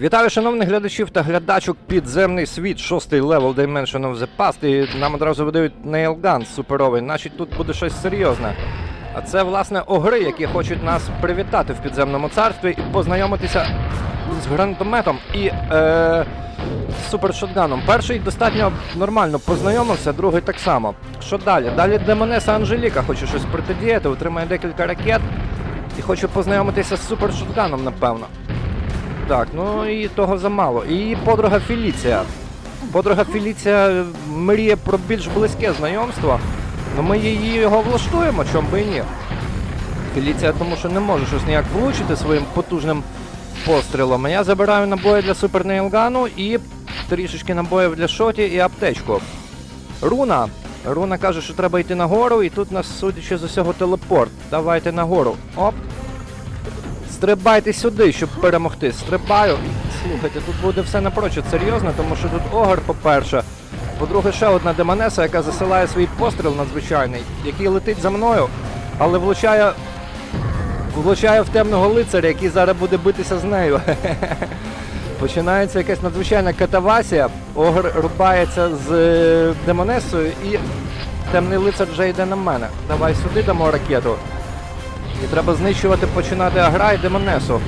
Вітаю, шановних глядачів та глядачок підземний світ, шостий левел Dimension of the Past. І нам одразу видають Nailgun суперовий, значить тут буде щось серйозне. А це, власне, огри, які хочуть нас привітати в підземному царстві і познайомитися з гранатометом і е, супершотганом. Перший достатньо нормально познайомився, другий так само. Що далі? Далі Демонеса Анжеліка хоче щось протидіяти, отримає декілька ракет і хоче познайомитися з супершотганом, напевно. Так, ну і того замало. І подруга Феліція. Подруга Феліція мріє про більш близьке знайомство. Ну ми її його влаштуємо, чом би і ні. Феліція, тому що не може щось ніяк влучити своїм потужним пострілом. Я забираю набої для Супер Нейлгану і трішечки набоїв для шоті і аптечку. Руна. Руна каже, що треба йти нагору, і тут нас, судячи з усього, телепорт. Давайте нагору. Оп. Стрибайте сюди, щоб перемогти. Стрибаю. Слухайте, тут буде все напрочуд серйозно, тому що тут огар, по-перше. По-друге, ще одна демонеса, яка засилає свій постріл надзвичайний, який летить за мною, але влучає. Влучає в темного лицаря, який зараз буде битися з нею. Починається якась надзвичайна катавасія. Огр рубається з е, демонесою і темний лицар вже йде на мене. Давай сюди дамо ракету. І треба знищувати, починати агра і демонесу.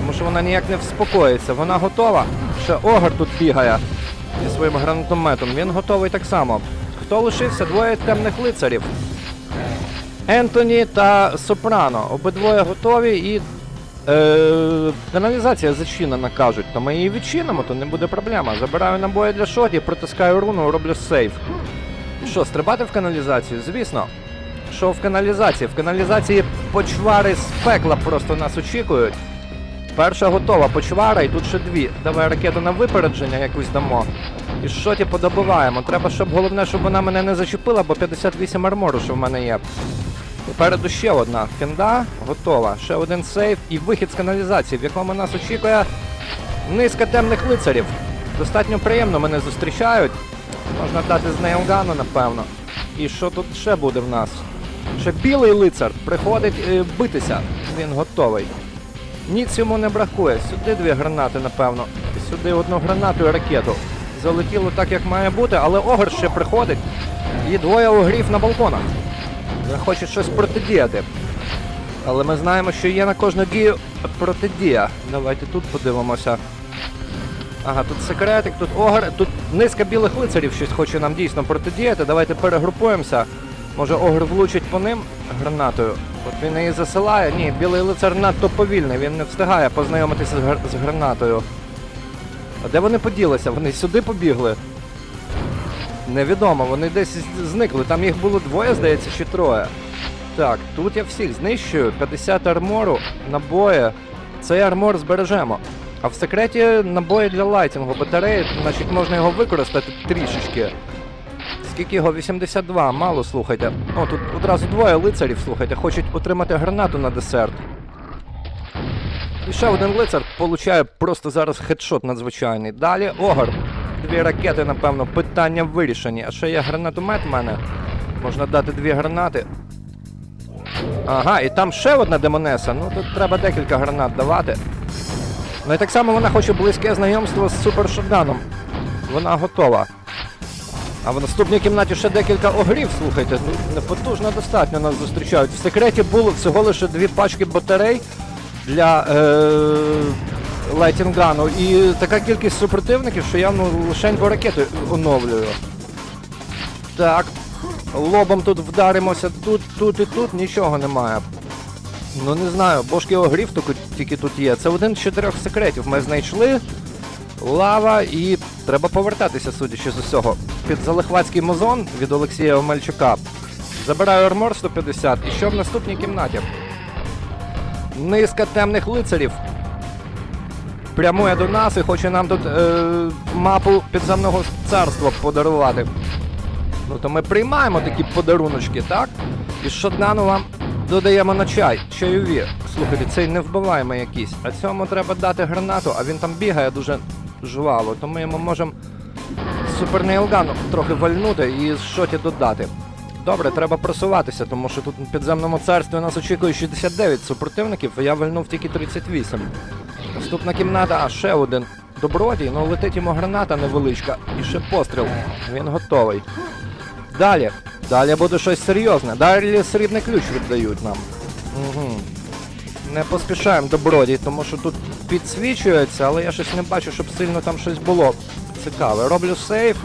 Тому що вона ніяк не вспокоїться. Вона готова. Ще Огр тут бігає зі своїм гранатометом. Він готовий так само. Хто лишився? Двоє темних лицарів. Ентоні та Сопрано. Обидвоє готові і. Е, каналізація зачинена, кажуть, то ми її відчинимо, то не буде проблема. Забираю набої для шоті, протискаю руну, роблю сейф. Що, стрибати в каналізацію? Звісно. Що в каналізації? В каналізації почвари з пекла просто нас очікують. Перша готова почвара, і тут ще дві. Давай ракету на випередження якусь дамо. І шоті подобиваємо. Треба, щоб головне, щоб вона мене не зачепила, бо 58 армору, що в мене є. Попереду ще одна фінда готова. Ще один сейф і вихід з каналізації, в якому нас очікує низка темних лицарів. Достатньо приємно мене зустрічають. Можна дати з нейлгану, напевно. І що тут ще буде в нас? Ще білий лицар приходить е, битися. Він готовий. Ніц йому не бракує. Сюди дві гранати, напевно. Сюди одну гранату і ракету. Залетіло так, як має бути, але огр ще приходить. І двоє огрів на балконах. Хоче щось протидіяти. Але ми знаємо, що є на кожну дію протидія. Давайте тут подивимося. Ага, тут секретик, тут огр, тут низка білих лицарів щось хоче нам дійсно протидіяти. Давайте перегрупуємося. Може огр влучить по ним гранатою. От він її засилає. Ні, білий лицар надто повільний, він не встигає познайомитися з, гр- з гранатою. А де вони поділися? Вони сюди побігли? Невідомо, вони десь зникли. Там їх було двоє, здається, чи троє. Так, тут я всіх знищую. 50 армору, набої. Цей армор збережемо. А в секреті набої для лайтінгу батареї, значить можна його використати трішечки. Скільки його? 82, мало слухайте. О, тут одразу двоє лицарів, слухайте, хочуть отримати гранату на десерт. І ще один лицар получає просто зараз хедшот надзвичайний. Далі огар. Дві ракети, напевно, питання вирішені. А ще є гранатомет в мене. Можна дати дві гранати. Ага, і там ще одна демонеса. Ну тут треба декілька гранат давати. Ну і так само вона хоче близьке знайомство з супершотганом. Вона готова. А в наступній кімнаті ще декілька огрів, слухайте, ну, непотужно достатньо нас зустрічають. В секреті було всього лише дві пачки батарей для е, лайтінгану і така кількість супротивників, що я ну, лишенько ракети оновлюю. Так, лобом тут вдаримося, тут, тут і тут нічого немає. Ну не знаю, бошки огрів тільки тут є. Це один з чотирьох секретів. Ми знайшли лава і треба повертатися, судячи з усього. Під залихватський музон від Олексія Омельчука. Забираю армор 150. І що в наступній кімнаті? Низка темних лицарів. Прямує до нас і хоче нам тут е, мапу підземного царства подарувати. Ну то ми приймаємо такі подаруночки, так? І шотгану вам додаємо на чай, чайові. Слухайте, цей не вбиваємо якийсь. А цьому треба дати гранату, а він там бігає дуже жваво, то ми можемо супернейлгану трохи вальнути і шоті додати. Добре, треба просуватися, тому що тут в підземному царстві нас очікує 69 супротивників, а я вальнув тільки 38. Наступна кімната, а ще один добродій, ну летить йому граната невеличка. І ще постріл. Він готовий. Далі. Далі буде щось серйозне. Далі срібний ключ віддають нам. Угу. Не поспішаємо добродій, тому що тут підсвічується, але я щось не бачу, щоб сильно там щось було цікаве. Роблю сейф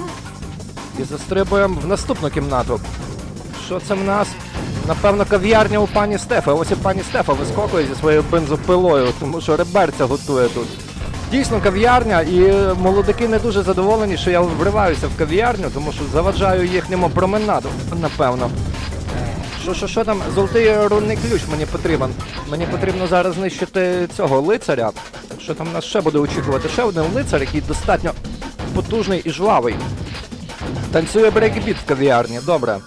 і застрибуємо в наступну кімнату. Що це в нас? Напевно, кав'ярня у пані Стефа. Ось і пані Стефа вискокує зі своєю бензопилою, тому що реберця готує тут. Дійсно кав'ярня, і молодики не дуже задоволені, що я вриваюся в кав'ярню, тому що заваджаю їхньому променаду, напевно. Що, що, що там? Золотий рунний ключ мені потрібен. Мені потрібно зараз знищити цього лицаря. Що там нас ще буде очікувати? Ще один лицар, який достатньо потужний і жвавий. Танцює брейкбіт в кав'ярні, добре.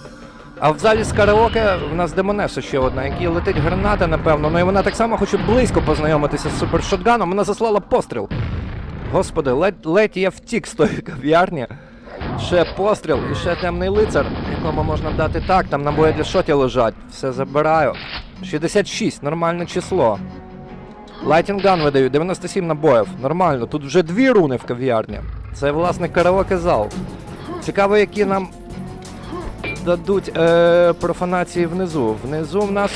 А в залі з караоке в нас демонеса ще одна, якій летить граната, напевно. Ну і вона так само хоче близько познайомитися з супершотганом. Вона заслала постріл. Господи, ледь, ледь я втік з тої кав'ярні. Ще постріл і ще темний лицар, якому можна дати так, там набої для шотів лежать. Все забираю. 66, нормальне число. Лайтінган видаю, 97 набоїв. Нормально. Тут вже дві руни в кав'ярні. Це, власне, караоке зал. Цікаво, які нам дадуть е, профанації внизу. Внизу в нас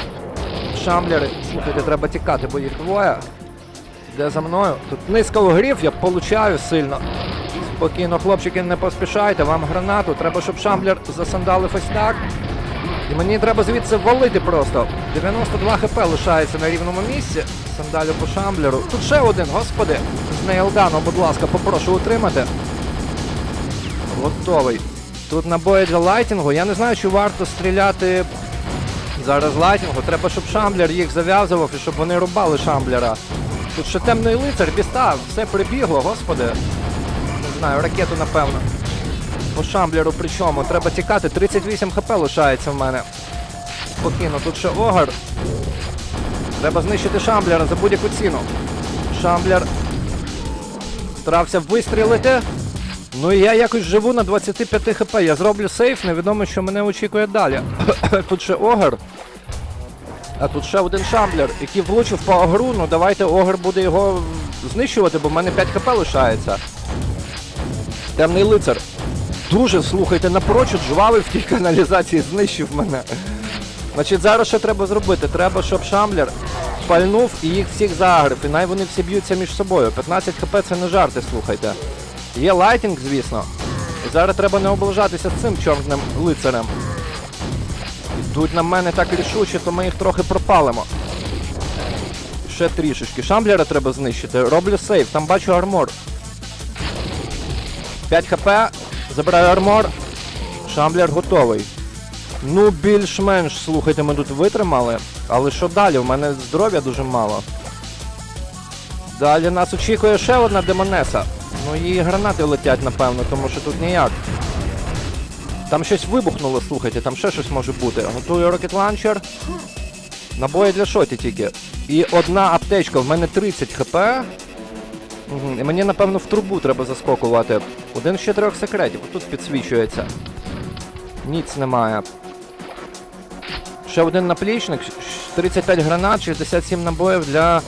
шамблери. Слухайте, треба тікати, бо їх двоє. Де за мною? Тут низько угрів, я получаю сильно. Спокійно, хлопчики, не поспішайте, вам гранату. Треба, щоб шамблер засандалив ось так. І мені треба звідси валити просто. 92 хп лишається на рівному місці. Сандалю по шамблеру. Тут ще один, господи. З нейлгану, будь ласка, попрошу утримати. Готовий. Тут набої для лайтінгу. Я не знаю, чи варто стріляти зараз лайтінгу. Треба, щоб шамблер їх зав'язував і щоб вони рубали шамблера. Тут ще темний лицар, біста, все прибігло, господи. Знаю, ракету напевно. По шамблеру причому. Треба тікати. 38 хп лишається в мене. Спокійно, тут ще огар. Треба знищити шамблера за будь-яку ціну. Шамблер старався вистрілити. Ну і я якось живу на 25 хп. Я зроблю сейф, невідомо, що мене очікує далі. тут ще огар. А тут ще один шамблер, який влучив по огру. Ну давайте огр буде його знищувати, бо в мене 5 хп лишається. Темний лицар. Дуже, слухайте, напрочуд жвавий в тій каналізації знищив мене. Значить, зараз що треба зробити? Треба, щоб шамблер пальнув і їх всіх загрив, і най вони всі б'ються між собою. 15 хп це не жарти, слухайте. Є лайтінг, звісно. І зараз треба не облажатися цим чорним лицарем. Йдуть на мене так рішуче, то ми їх трохи пропалимо. Ще трішечки. Шамблера треба знищити. Роблю сейф, там бачу армор. 5 хп, забираю армор. Шамблер готовий. Ну, більш-менш, слухайте, ми тут витримали. Але що далі? У мене здоров'я дуже мало. Далі нас очікує ще одна демонеса. Ну її гранати летять, напевно, тому що тут ніяк. Там щось вибухнуло, слухайте, там ще щось може бути. Готую рокет ланчер. Набої для шоті тільки. І одна аптечка, в мене 30 хп. І мені, напевно, в трубу треба заскокувати. Один з чотирьох секретів, тут підсвічується. Ніц немає. Ще один наплічник, щ- щ- 35 гранат, 67 набоїв для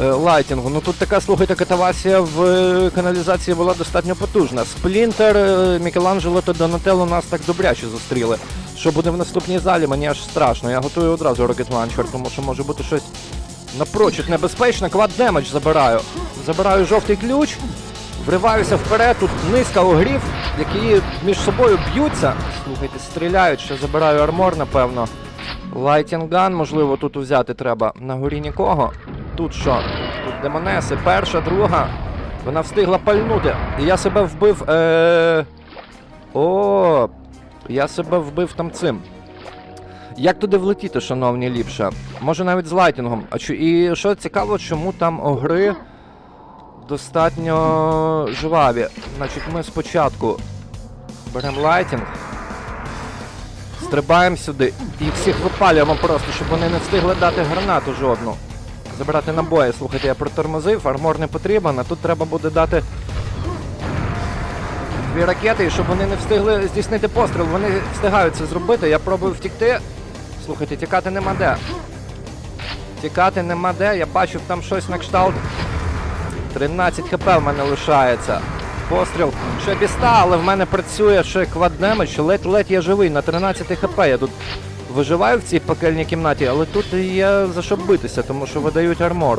е, лайтінгу. Ну тут така, слухайте, катавасія в е, каналізації була достатньо потужна. Сплінтер, е, Мікеланджело та Донателло нас так добряче зустріли. Що буде в наступній залі, мені аж страшно. Я готую одразу рокет ланчер, тому що може бути щось напрочуд небезпечне. Квад демедж забираю. Забираю жовтий ключ, вриваюся вперед, тут низка огрів, які між собою б'ються. Слухайте, стріляють, ще забираю армор, напевно. Лайтінган, можливо, тут взяти треба. На горі нікого. Тут що? Тут демонеси. Перша, друга. Вона встигла пальнути. І я себе вбив. Е... О, я себе вбив там цим. Як туди влетіти, шановні, ліпше? Може навіть з лайтінгом. А чу... І що цікаво, чому там огри достатньо жваві. Значить, ми спочатку беремо лайтінг, стрибаємо сюди і всіх випалюємо просто, щоб вони не встигли дати гранату жодну. Забирати набої. Слухайте, я протормозив, армор не потрібен, а тут треба буде дати дві ракети, і щоб вони не встигли здійснити постріл. Вони встигають це зробити. Я пробую втікти. Слухайте, тікати нема де. Тікати нема де. Я бачу там щось на кшталт 13 хп в мене лишається. Постріл ще біста, але в мене працює ще кваддемедж, ледь-ледь я живий на 13 хп. Я тут виживаю в цій пекельній кімнаті, але тут є за що битися, тому що видають армор.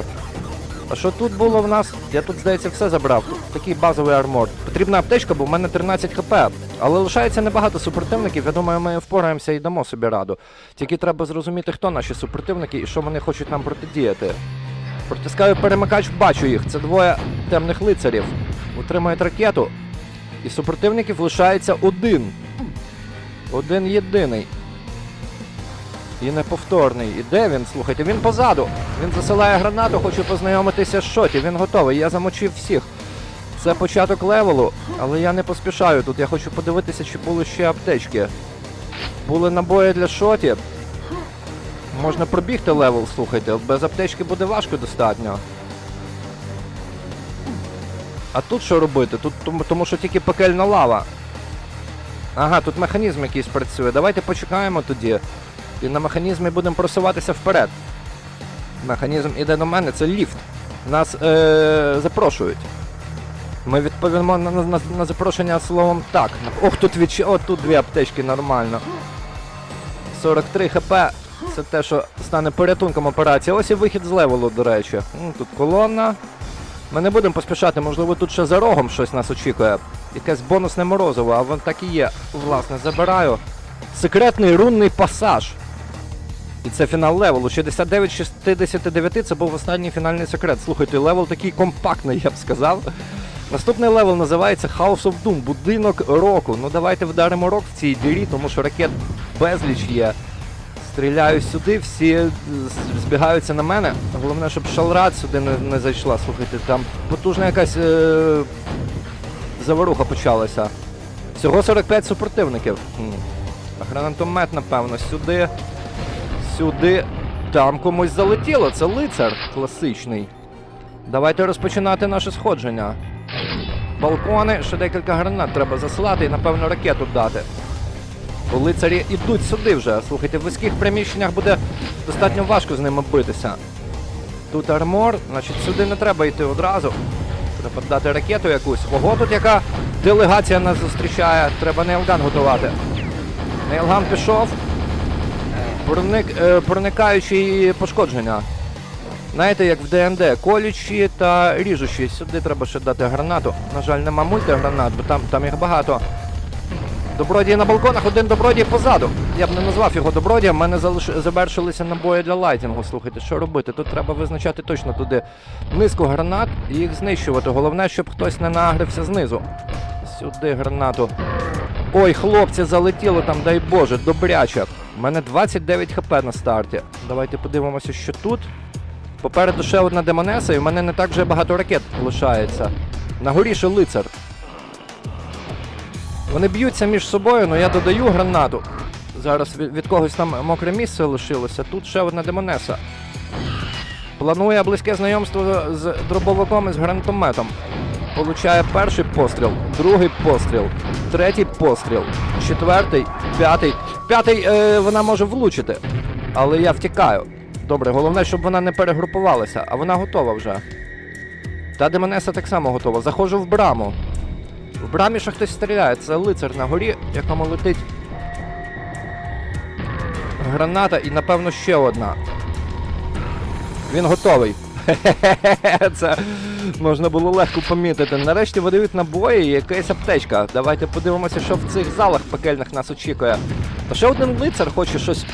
А що тут було в нас? Я тут, здається, все забрав. Такий базовий армор. Потрібна аптечка, бо в мене 13 хп. Але лишається небагато супротивників. Я думаю, ми впораємося і дамо собі раду. Тільки треба зрозуміти, хто наші супротивники і що вони хочуть нам протидіяти. Протискаю перемикач, бачу їх. Це двоє темних лицарів. Утримують ракету. І супротивників лишається один. Один єдиний. І неповторний. І де він? Слухайте, він позаду. Він засилає гранату, хоче познайомитися з шоті. Він готовий. Я замочив всіх. Це початок левелу, але я не поспішаю тут. Я хочу подивитися, чи були ще аптечки. Були набої для шоті. Можна пробігти левел, слухайте. Без аптечки буде важко достатньо. А тут що робити? Тут тому, тому що тільки пекельна лава. Ага, тут механізм якийсь працює. Давайте почекаємо тоді. І на механізмі будемо просуватися вперед. Механізм іде до мене, це ліфт. Нас е- запрошують. Ми відповімо на, на, на запрошення словом так. Ох, тут відч... О, тут дві аптечки нормально. 43 хп. Це те, що стане порятунком операції. Ось і вихід з левелу, до речі. Тут колонна. Ми не будемо поспішати, можливо, тут ще за рогом щось нас очікує. Якесь бонусне морозиво, а воно так і є. Власне, забираю. Секретний рунний пасаж. І це фінал левелу. 69-69 це був останній фінальний секрет. Слухайте, левел такий компактний, я б сказав. Наступний левел називається House of Doom, будинок року. Ну давайте вдаримо рок в цій дірі, тому що ракет безліч є. Стріляю сюди, всі е, збігаються на мене. Головне, щоб шалрад сюди не, не зайшла. Слухайте, там потужна якась е- заваруха почалася. Всього 45 супротивників. Гранатомет, напевно, сюди. Сюди. Там комусь залетіло. Це лицар класичний. Давайте розпочинати наше сходження. Балкони, ще декілька гранат треба заслати і, напевно, ракету дати. Лицарі йдуть сюди вже. Слухайте, в вузьких приміщеннях буде достатньо важко з ними битися. Тут армор, значить сюди не треба йти одразу. Треба дати ракету якусь. Ого, тут яка делегація нас зустрічає. Треба нейлган готувати. Нейлган пішов. Проник, е, проникаючі пошкодження. Знаєте, як в ДНД, колючі та ріжучі. Сюди треба ще дати гранату. На жаль, нема мультигранат, бо там, там їх багато. Добродій на балконах, один добродій позаду. Я б не назвав його добродієм, в мене залиш... завершилися набої для лайтінгу. Слухайте, що робити? Тут треба визначати точно туди низку гранат і їх знищувати. Головне, щоб хтось не нагрився знизу. Сюди гранату. Ой, хлопці, залетіло там, дай Боже, добряче. У мене 29 хп на старті. Давайте подивимося, що тут. Попереду ще одна демонеса, і в мене не так вже багато ракет лишається. На ще лицар. Вони б'ються між собою, але я додаю гранату. Зараз від когось там мокре місце лишилося. Тут ще одна демонеса. Планує близьке знайомство з дробовиком і з гранатометом. Получає перший постріл, другий постріл, третій постріл, четвертий, п'ятий. П'ятий е, вона може влучити. Але я втікаю. Добре, головне, щоб вона не перегрупувалася, а вона готова вже. Та демонеса так само готова. Заходжу в браму. В брамі ще хтось стріляє. Це лицар на горі, якому летить граната і, напевно, ще одна. Він готовий. Хе-хе-хе, Це можна було легко помітити. Нарешті видають набої і якась аптечка. Давайте подивимося, що в цих залах пекельних нас очікує. Та ще один лицар хоче щось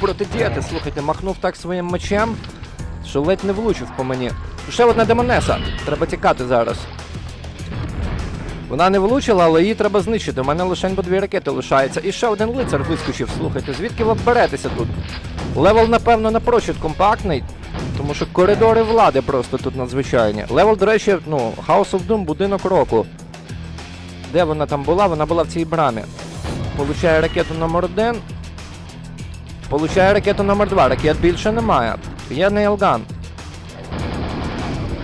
протидіяти. Слухайте, махнув так своїм мечем, що ледь не влучив по мені. Ще одна демонеса. Треба тікати зараз. Вона не влучила, але її треба знищити. У мене лише по дві ракети лишається. І ще один лицар вискочив. Слухайте, звідки ви беретеся тут? Левел, напевно, напрочуд компактний, тому що коридори влади просто тут надзвичайні. Левел, до речі, ну, House of Doom, будинок року. Де вона там була? Вона була в цій брамі. Получає ракету номер один. Получає ракету номер два. Ракет більше немає. Є нейлган.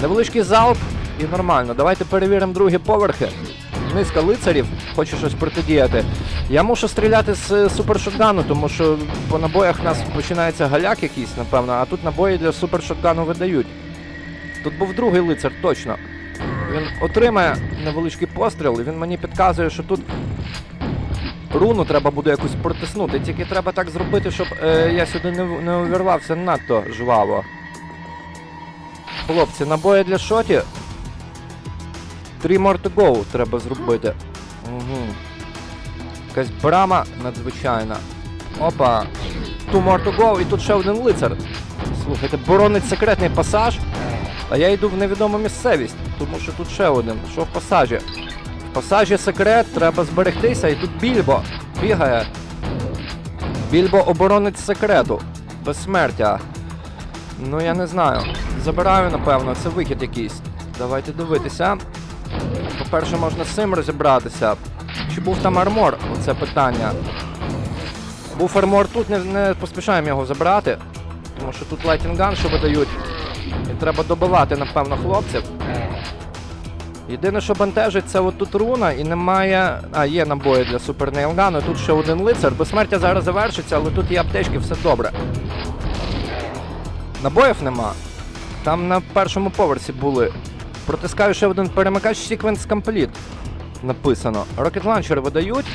Невеличкий залп і нормально. Давайте перевіримо другі поверхи. Низка лицарів, хоче щось протидіяти. Я мушу стріляти з е, супершотгану, тому що по набоях в нас починається галяк якийсь, напевно, а тут набої для супершотгану видають. Тут був другий лицар, точно. Він отримає невеличкий постріл, і він мені підказує, що тут руну треба буде якось протиснути. Тільки треба так зробити, щоб е, я сюди не, не увірвався надто жваво. Хлопці, набої для шоті. Three more to go треба зробити. Угу. Якась брама надзвичайна. Опа. Two more to go, і тут ще один лицар. Слухайте, боронить секретний пасаж. А я йду в невідому місцевість, тому що тут ще один. Що в пасажі? В пасажі секрет, треба зберегтися, і тут більбо бігає. Більбо оборонець секрету. Безсмертя. Ну я не знаю. Забираю, напевно, це вихід якийсь. Давайте дивитися. По-перше, можна з цим розібратися. Чи був там армор? Оце питання. Був армор тут, не, не поспішаємо його забрати. Тому що тут лайтінган, що видають. І треба добивати, напевно, хлопців. Єдине, що бентежить, це от тут руна і немає. А, є набої для супер нейлгану. Тут ще один лицар. Безсмертя зараз завершиться, але тут є аптечки, все добре. Набоїв нема. Там на першому поверсі були. Протискаю ще один перемикач Sequence Complete. Написано. Launcher видають.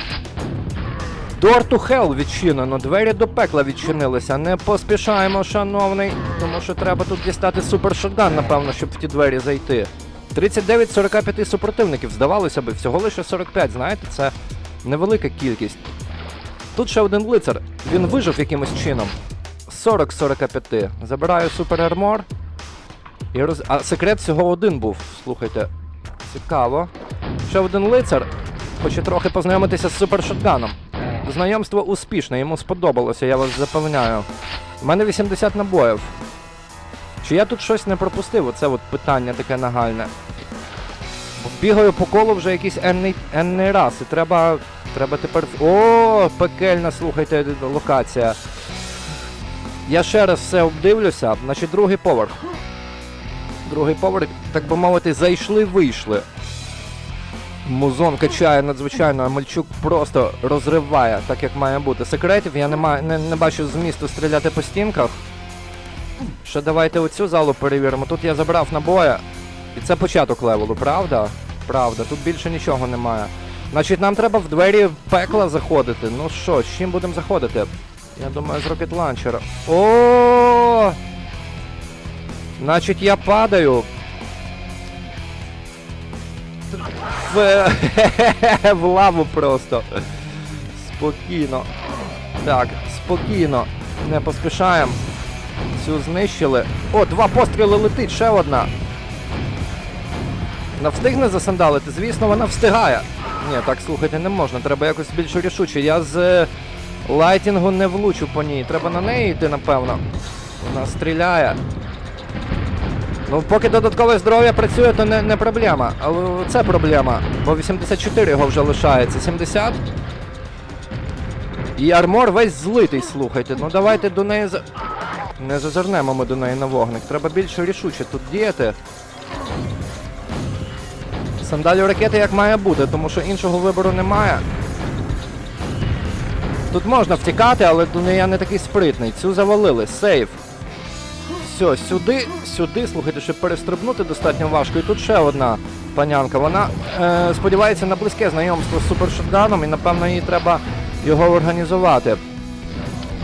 Door to Hell відчинено, двері до пекла відчинилися. Не поспішаємо, шановний, тому що треба тут дістати супер шотган, напевно, щоб в ті двері зайти. 39-45 супротивників, здавалося би, всього лише 45, знаєте, це невелика кількість. Тут ще один лицар, він вижив якимось чином. 40-45. Забираю супер армор. І роз... А секрет всього один був. Слухайте. Цікаво. Ще один лицар. Хоче трохи познайомитися з супершотганом. Знайомство успішне, йому сподобалося, я вас запевняю. У мене 80 набоїв. Чи я тут щось не пропустив? Оце от питання таке нагальне. Бігаю по колу вже якийсь енний, енний раз. І треба. Треба тепер. О, пекельна, слухайте, локація. Я ще раз все обдивлюся. Значить, другий поверх. Другий поверх, так би мовити, зайшли-вийшли. Музон качає надзвичайно, а Мальчук просто розриває, так як має бути. Секретів я не, маю, не, не бачу змісту стріляти по стінках. Ще давайте оцю залу перевіримо. Тут я забрав набої. І це початок левелу, правда? Правда, тут більше нічого немає. Значить, нам треба в двері пекла заходити. Ну що, з чим будемо заходити? Я думаю, з рокет ланчера. О! Значить, я падаю. В, в лаву просто. Спокійно. Так, спокійно. Не поспішаємо. Цю знищили. О, два постріли летить, ще одна. Вона встигне засандалити? Звісно, вона встигає. Ні, так слухайте, не можна. Треба якось більш рішуче. Я з е, лайтінгу не влучу по ній. Треба на неї йти, напевно. Вона стріляє. Ну, поки додаткове здоров'я працює, то не, не проблема. Це проблема. Бо 84 його вже лишається. 70. І армор весь злитий, слухайте. Ну давайте до неї за. Не зазирнемо ми до неї на вогник. Треба більш рішуче тут діяти. Сандалю ракети як має бути, тому що іншого вибору немає. Тут можна втікати, але я не такий спритний. Цю завалили. Сейф. Все, сюди, сюди, слухайте, щоб перестрибнути достатньо важко. І тут ще одна панянка. Вона е, сподівається на близьке знайомство з супершотганом і, напевно, їй треба його організувати.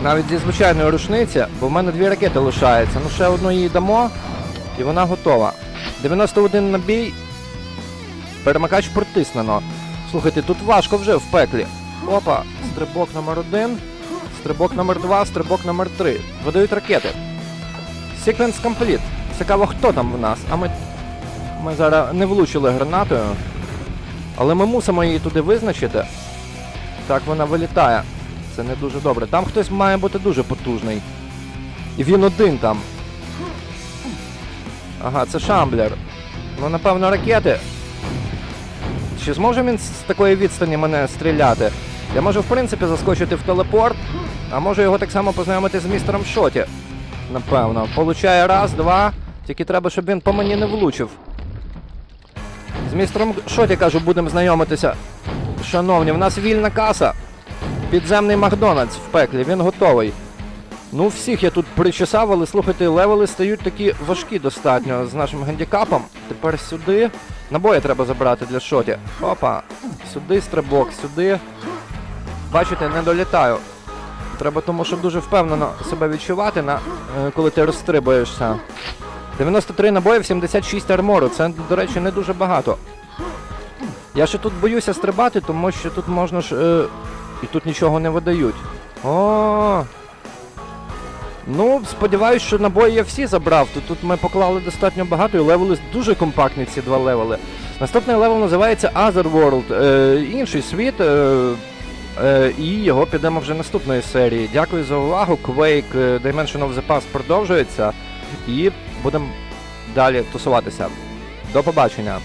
Навіть зі звичайної рушниці, бо в мене дві ракети лишаються. Ну, ще одну їй дамо, і вона готова. 91 набій. Перемикач протиснено. Слухайте, тут важко вже в пеклі. Опа, стрибок номер один, стрибок номер два, стрибок номер три. Видають ракети. Sequence complete. Цікаво, хто там в нас. А ми. Ми зараз не влучили гранатою. Але ми мусимо її туди визначити. Так вона вилітає. Це не дуже добре. Там хтось має бути дуже потужний. І він один там. Ага, це шамблер. Ну, напевно, ракети. Чи зможе він з такої відстані мене стріляти? Я можу, в принципі, заскочити в телепорт, а можу його так само познайомити з містером Шоті. Напевно. Получає раз, два. Тільки треба, щоб він по мені не влучив. З містером Шоті, кажу, будемо знайомитися. Шановні, в нас вільна каса. Підземний Макдональдс в пеклі, він готовий. Ну, всіх я тут причесав, але слухайте, левели стають такі важкі достатньо з нашим гандікапом. Тепер сюди. Набої треба забрати для шоті. Опа. Сюди стрибок, сюди. Бачите, не долітаю. Треба тому, щоб дуже впевнено себе відчувати, на, е, коли ти розстрибуєшся. 93 набоїв, 76 армору. Це, до речі, не дуже багато. Я ще тут боюся стрибати, тому що тут можна ж. Е, і тут нічого не видають. О. Ну, сподіваюсь, що набої я всі забрав. Тут, тут ми поклали достатньо багато і левели дуже компактні ці два левели. Наступний левел називається Otherworld. Е, інший світ. Е, і його підемо вже наступної серії. Дякую за увагу. Quake е, Dimension of the Past продовжується. І будемо далі тусуватися. До побачення.